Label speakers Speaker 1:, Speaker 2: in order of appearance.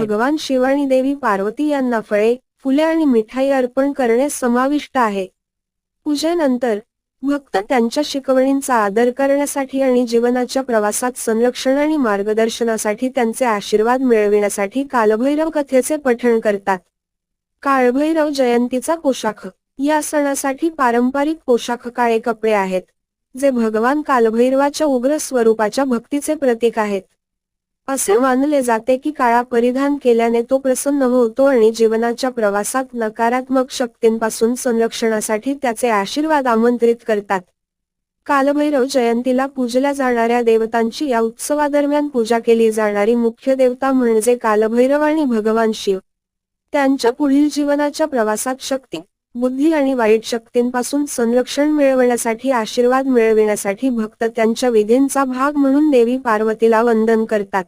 Speaker 1: भगवान शिव आणि देवी पार्वती यांना फळे फुले आणि मिठाई अर्पण करणे समाविष्ट आहे. पूजेनंतर भक्त त्यांच्या शिकवणींचा आदर करण्यासाठी आणि जीवनाच्या प्रवासात संरक्षण आणि मार्गदर्शनासाठी त्यांचे आशीर्वाद मिळविण्यासाठी कालभैरव कथेचे पठण करतात. काळभैरव जयंतीचा पोशाख. या सणासाठी पारंपरिक पोशाख काळे कपडे आहेत जे भगवान कालभैरवाच्या उग्र स्वरूपाच्या भक्तीचे प्रतीक आहेत. असे मानले जाते की काळा परिधान केल्याने तो प्रसन्न होतो आणि जीवनाच्या प्रवासात नकारात्मक शक्तींपासून संरक्षणासाठी त्याचे आशीर्वाद आमंत्रित करतात. कालभैरव जयंतीला पूजल्या जाणाऱ्या देवतांची या उत्सवादरम्यान पूजा केली जाणारी मुख्य देवता म्हणजे कालभैरव आणि भगवान शिव. त्यांच्या पुढील जीवनाच्या प्रवासात शक्ती बुद्धी आणि वाईट शक्तींपासून संरक्षण मिळवण्यासाठी आशीर्वाद मिळविण्यासाठी भक्त त्यांच्या विधींचा भाग म्हणून देवी पार्वतीला वंदन करतात.